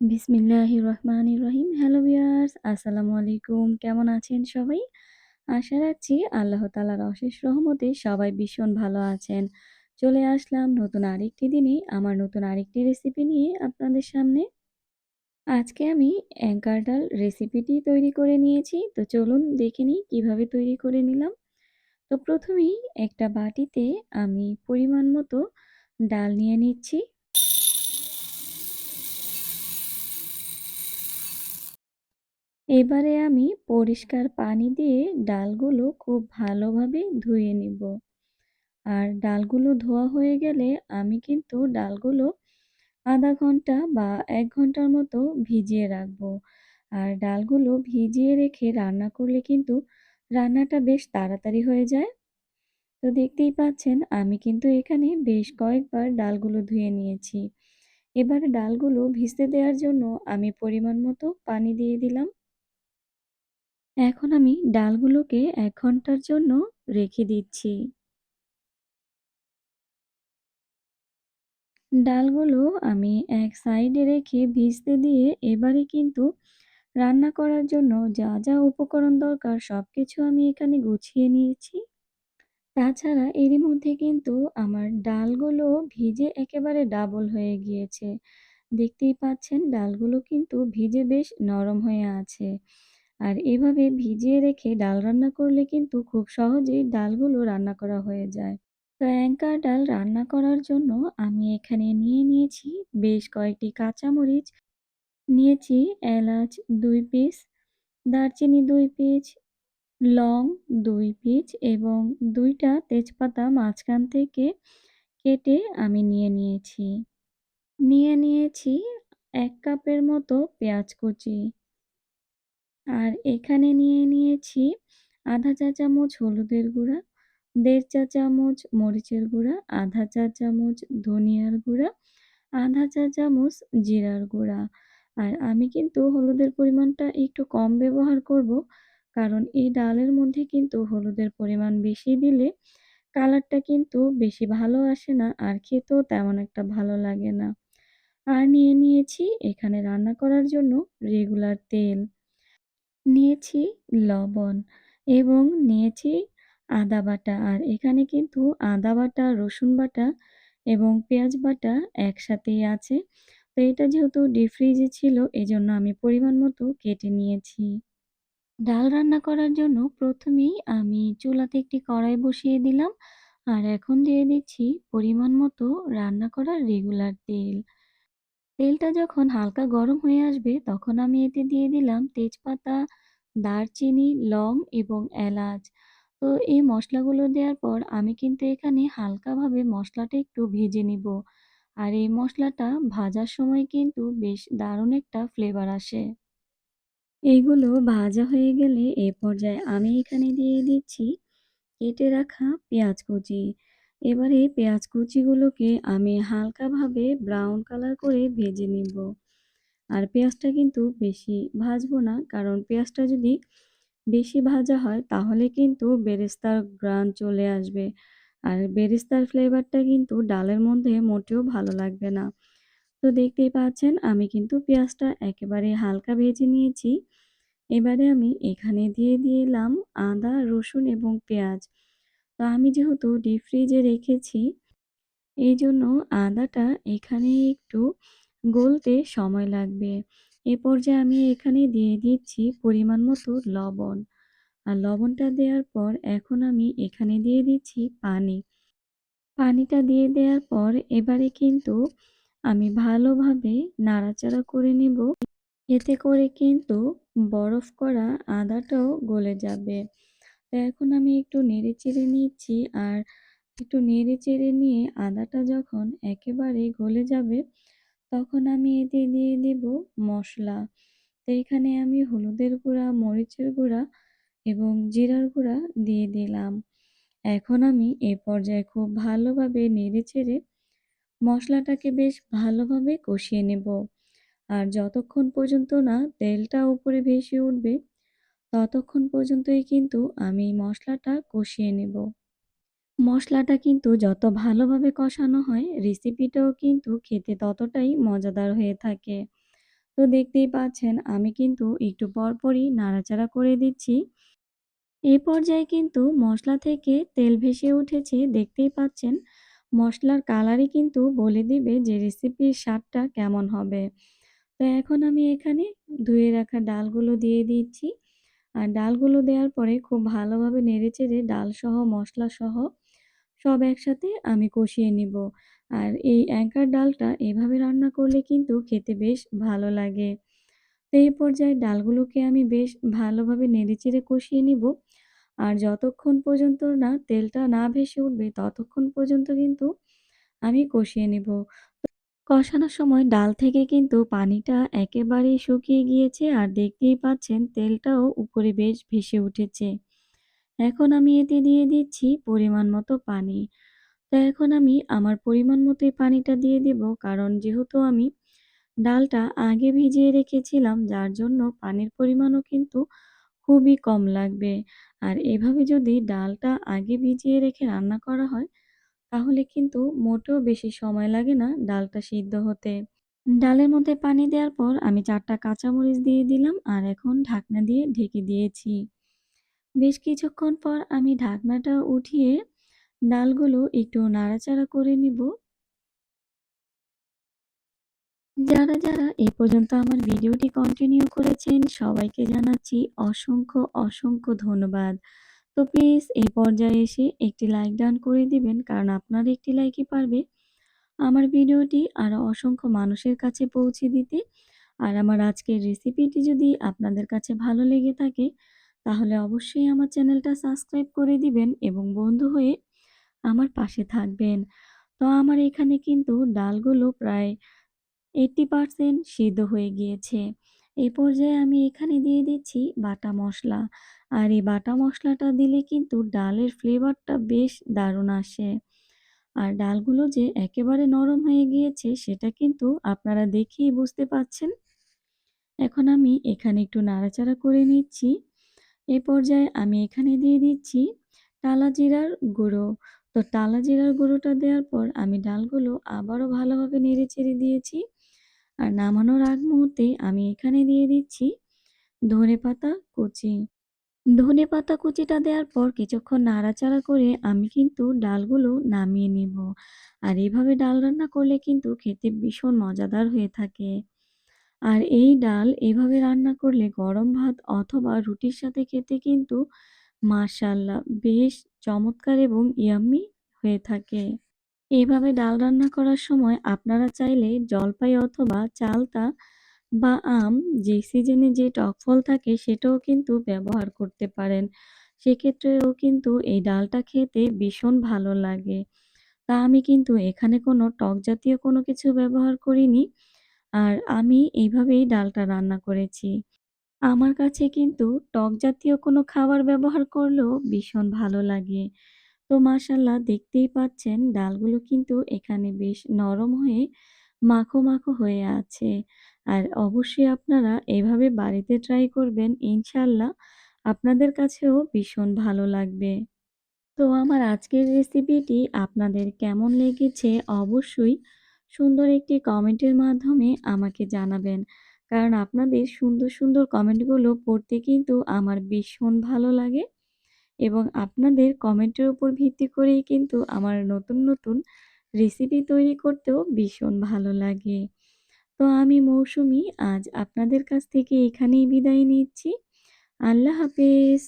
বিসমিল্লাহির রহমান রহিম। Hello viewers, আসসালামু আলাইকুম। কেমন আছেন সবাই? আশা রাখছি আল্লাহ তালার অশেষ রহমতে সবাই ভীষণ ভালো আছেন। চলে আসলাম নতুন আরেকটি দিনে আমার নতুন আরেকটি রেসিপি নিয়ে আপনাদের সামনে। আজকে আমি অ্যাঙ্কার ডাল রেসিপিটি তৈরি করে নিয়েছি। তো চলুন দেখে নিই কীভাবে তৈরি করে নিলাম। তো প্রথমেই একটা বাটিতে আমি পরিমাণ মতো ডাল নিয়ে নিচ্ছি। এবারে আমি পরিষ্কার পানি দিয়ে ডালগুলো খুব ভালোভাবে ধুয়ে নিব। আর ডালগুলো ধোয়া হয়ে গেলে আমি কিন্তু ডালগুলো আধা ঘণ্টা বা এক ঘণ্টার মতো ভিজিয়ে রাখব। আর ডালগুলো ভিজিয়ে রেখে রান্না করলে কিন্তু রান্নাটা বেশ তাড়াতাড়ি হয়ে যায়। তো দেখতেই পাচ্ছেন, আমি কিন্তু এখানে বেশ কয়েকবার ডালগুলো ধুয়ে নিয়েছি। এবার ডালগুলো ভিজতে দেওয়ার জন্য আমি পরিমাণ মতো পানি দিয়ে দিলাম। এখন আমি ডালগুলোকে এক ঘণ্টার জন্য রেখে দিচ্ছি। ডালগুলো আমি এক সাইডে রেখে ভিজতে দিয়ে এবারে কিন্তু রান্না করার জন্য যা যা উপকরণ দরকার সব কিছু আমি এখানে গুছিয়ে নিয়েছি। তাছাড়া এরই মধ্যে কিন্তু আমার ডালগুলো ভিজে একেবারে ডাবল হয়ে গিয়েছে। দেখতেই পাচ্ছেন, ডালগুলো কিন্তু ভিজে বেশ নরম হয়ে আছে। আর এভাবে ভিজিয়ে রেখে ডাল রান্না করলে কিন্তু খুব সহজেই ডালগুলো রান্না করা হয়ে যায়। তো অ্যাঙ্কার ডাল রান্না করার জন্য আমি এখানে নিয়ে নিয়েছি বেশ কয়েকটি কাঁচামরিচ, নিয়েছি এলাচ দুই পিস, দারচিনি দুই পিস, লং দুই পিস এবং দুইটা তেজপাতা মাঝখান থেকে কেটে আমি নিয়ে নিয়েছি। নিয়ে নিয়েছি এক কাপের মতো পেঁয়াজ কুচি। আর এখানে নিয়ে নিয়েছি আধা চা চামচ হলুদের গুঁড়া, দেড় চা চামচ মরিচের গুঁড়া, আধা চা চামচ ধনিয়ার গুঁড়া, আধা চা চামচ জিরার গুঁড়া। আর আমি কিন্তু হলুদের পরিমাণটা একটু কম ব্যবহার করব, কারণ এই ডালের মধ্যে কিন্তু হলুদের পরিমাণ বেশি দিলে কালারটা কিন্তু বেশি ভালো আসে না আর খেতেও তেমন একটা ভালো লাগে না। আর নিয়ে নিয়েছি এখানে রান্না করার জন্য রেগুলার তেল। নিয়েছি লবণ এবং নিয়েছি আদা বাটা। আর এখানে কিন্তু আদা বাটা, রসুন বাটা এবং পেঁয়াজ বাটা একসাথেই আছে। তো এটা যেহেতু ডিপ ফ্রিজে ছিল এই জন্য আমি পরিমাণ মতো কেটে নিয়েছি। ডাল রান্না করার জন্য প্রথমেই আমি চুলাতে একটি কড়াই বসিয়ে দিলাম। আর এখন দিয়ে দিচ্ছি পরিমাণ মতো রান্না করার রেগুলার তেল। তেলটা যখন হালকা গরম হয়ে আসবে, তখন আমি এতে দিয়ে দিলাম তেজপাতা, দারচিনি, লং এবং এলাচ। তো এই মশলাগুলো দেওয়ার পর আমি কিন্তু এখানে হালকাভাবে মশলাটা একটু ভেজে নিব। আর এই মশলাটা ভাজার সময় কিন্তু বেশ দারুণ একটা ফ্লেভার আসে। এইগুলো ভাজা হয়ে গেলে এ পর্যায়ে আমি এখানে দিয়ে দিচ্ছি কেটে রাখা পেঁয়াজ কুচি। এবারে পেঁয়াজ কুচিগুলোকে আমি হালকাভাবে ব্রাউন কালার করে ভেজে নিব। আর পেঁয়াজটা কিন্তু বেশি ভাজবো না, কারণ পেঁয়াজটা যদি বেশি ভাজা হয়, তাহলে কিন্তু বেরেস্তার গ্রান চলে আসবে। আর বেরেস্তার ফ্লেভারটা কিন্তু ডালের মধ্যে মোটেও ভালো লাগবে না। তো দেখতেই পাচ্ছেন, আমি কিন্তু পেঁয়াজটা একেবারে হালকা ভেজে নিয়েছি। এবারে আমি এখানে দিয়ে দিলাম আদা, রসুন এবং পেঁয়াজ। তো আমি যেহেতু ডিপ ফ্রিজে রেখেছি এই জন্য আদাটা এখানে একটু গলতে সময় লাগবে। এ পর্যায়ে আমি এখানে দিয়ে দিচ্ছি পরিমাণ মতো লবণ। আর লবণটা দেওয়ার পর এখন আমি এখানে দিয়ে দিচ্ছি পানি। পানিটা দিয়ে দেওয়ার পর এবারে কিন্তু আমি ভালোভাবে নাড়াচাড়া করে নেব। এতে করে কিন্তু বরফ করা আদাটাও গলে যাবে। তো এখন আমি একটু নেড়ে চেড়ে নিচ্ছি আর একটু নেড়ে চেড়ে নিয়ে আদাটা যখন একেবারে গলে যাবে, তখন আমি এতে দিয়ে দেব মশলা। তো এখানে আমি হলুদের গুঁড়া, মরিচের গুঁড়া এবং জিরার গুঁড়া দিয়ে দিলাম। এখন আমি এ পর্যায়ে খুব ভালোভাবে নেড়ে চেড়ে মশলাটাকে বেশ ভালোভাবে কষিয়ে নেব। আর যতক্ষণ পর্যন্ত না তেলটা উপরে ভেসে উঠবে ততক্ষণ পর্যন্তই কিন্তু আমি মশলাটা কষিয়ে নেব মশলাটা কিন্তু যত ভালোভাবে কষানো হয় রেসিপিটাও কিন্তু খেতে ততটাই মজাদার হয়ে থাকে তো দেখতেই পাচ্ছেন, আমি কিন্তু একটু পরপরই নাড়াচাড়া করে দিচ্ছি। এই পর্যায়ে কিন্তু মশলা থেকে তেল ভেসে উঠেছে, দেখতেই পাচ্ছেন। মশলার কালারই কিন্তু বলে দিবে যে রেসিপির স্বাদটা কেমন হবে। তো এখন আমি এখানে ধুয়ে রাখা ডালগুলো দিয়ে দিচ্ছি। আর ডালগুলো দেওয়ার পরে খুব ভালোভাবে নেড়েচেড়ে ডালসহ মশলাসহ সব একসাথে আমি কষিয়ে নিব। আর এই অ্যাঙ্কার ডালটা এভাবে রান্না করলে কিন্তু খেতে বেশ ভালো লাগে। তো এই পর্যায়ে ডালগুলোকে আমি বেশ ভালোভাবে নেড়েচেড়ে কষিয়ে নিব। আর যতক্ষণ পর্যন্ত না তেলটা না ভেসে উঠবে, ততক্ষণ পর্যন্ত কিন্তু আমি কষিয়ে নিব। কষানোর সময় ডাল থেকে কিন্তু পানিটা একেবারেই শুকিয়ে গিয়েছে আর দেখতেই পাচ্ছেন তেলটাও উপরে বেশ ভেসে উঠেছে। এখন আমি এতে দিয়ে দিচ্ছি পরিমাণ মতো পানি। তো এখন আমি আমার পরিমাণ মতোই পানিটা দিয়ে দেব কারণ যেহেতু আমি ডালটা আগে ভিজিয়ে রেখেছিলাম যার জন্য পানির পরিমাণও কিন্তু খুবই কম লাগবে। আর এভাবে যদি ডালটা আগে ভিজিয়ে রেখে রান্না করা হয় তাহলে কিন্তু মোটেও বেশি সময় লাগে না ডালটা সিদ্ধ হতে। ডালের মধ্যে পানি দেওয়ার পর আমি চারটা কাঁচামরিচ দিয়ে দিলাম আর এখন ঢাকনা দিয়ে ঢেকে দিয়েছি। বেশ কিছুক্ষণ পর আমি ঢাকনাটা উঠিয়ে ডালগুলো একটু নাড়াচাড়া করে নিব। যারা, যারা এ পর্যন্ত আমার ভিডিওটি কন্টিনিউ করেছেন সবাইকে জানাচ্ছি অসংখ্য, অসংখ্য ধন্যবাদ। তো প্লিজ এই পর্যায়ে এসে একটি লাইক ডান করে দিবেন, কারণ আপনার একটি লাইকই পারবে আমার ভিডিওটি আরও অসংখ্য মানুষের কাছে পৌঁছে দিতে। আর আমার আজকের রেসিপিটি যদি আপনাদের কাছে ভালো লেগে থাকে, তাহলে অবশ্যই আমার চ্যানেলটা সাবস্ক্রাইব করে দিবেন এবং বন্ধু হয়ে আমার পাশে থাকবেন। তো আমার এখানে কিন্তু ডালগুলো প্রায় 80% সিদ্ধ হয়ে গিয়েছে। এই পর্যায়ে আমি এখানে দিয়ে দিচ্ছি বাটা মশলা। আর এই বাটা মশলাটা দিলে কিন্তু ডালের ফ্লেভারটা বেশ দারুণ আসে। আর ডালগুলো যে একেবারে নরম হয়ে গিয়েছে, সেটা কিন্তু আপনারা দেখেই বুঝতে পাচ্ছেন। এখন আমি এখানে একটু নাড়াচাড়া করে নিচ্ছি। এ পর্যায়ে আমি এখানে দিয়ে দিচ্ছি টালা জিরার গুঁড়ো। তো টালা জিরার গুঁড়োটা দেওয়ার পর আমি ডালগুলো আবারও ভালোভাবে নেড়েচেড়ে দিয়েছি। আর নামানোর আগ মুহূর্তে আমি এখানে দিয়ে দিচ্ছি ধনেপাতা কুচি। ধনেপাতা কুচিটা দেওয়ার পর কিছুক্ষণ নাড়াচাড়া করে আমি কিন্তু ডালগুলো নামিয়ে নিব। আর এভাবে ডাল রান্না করলে কিন্তু খেতে ভীষণ মজাদার হয়ে থাকে। আর এই ডাল এভাবে রান্না করলে গরম ভাত অথবা রুটির সাথে খেতে কিন্তু মাশাআল্লাহ বেশ চমৎকার এবং ইয়াম্মি হয়ে থাকে। এভাবে ডাল রান্না করার সময় আপনারা চাইলে জলপাই অথবা চালতা বা আম যে সিজনে যে টক ফল থাকে সেটাও কিন্তু ব্যবহার করতে পারেন। সেক্ষেত্রেও কিন্তু এই ডালটা খেতে ভীষণ ভালো লাগে। তা আমি কিন্তু এখানে কোনো টক জাতীয় কোনো কিছু ব্যবহার করিনি। আর আমি এইভাবেই ডালটা রান্না করেছি। আমার কাছে কিন্তু টক জাতীয় কোনো খাবার ব্যবহার করলেও ভীষণ ভালো লাগে। তো মাশাআল্লাহ দেখতেই পাচ্ছেন ডালগুলো কিন্তু এখানে বেশ নরম হয়ে মাখো, মাখো হয়ে আছে। আর অবশ্যই আপনারা এভাবে বাড়িতে ট্রাই করবেন ইনশাআল্লাহ আপনাদের কাছেও ভীষণ ভালো লাগবে। তো আমার আজকের রেসিপিটি আপনাদের কেমন লেগেছে অবশ্যই সুন্দর একটি কমেন্টের মাধ্যমে আমাকে জানাবেন। কারণ আপনাদের সুন্দর, সুন্দর কমেন্টগুলো পড়তে কিন্তু আমার ভীষণ ভালো লাগে এবং আপনাদের কমেন্টের উপর ভিত্তি করেই কিন্তু আমার নতুন, নতুন রেসিপি তৈরি করতেও ভীষণ ভালো লাগে। তো আমি মৌসুমি আজ আপনাদের কাছ থেকে এখানেই বিদায় নিচ্ছি। আল্লাহ হাফেজ।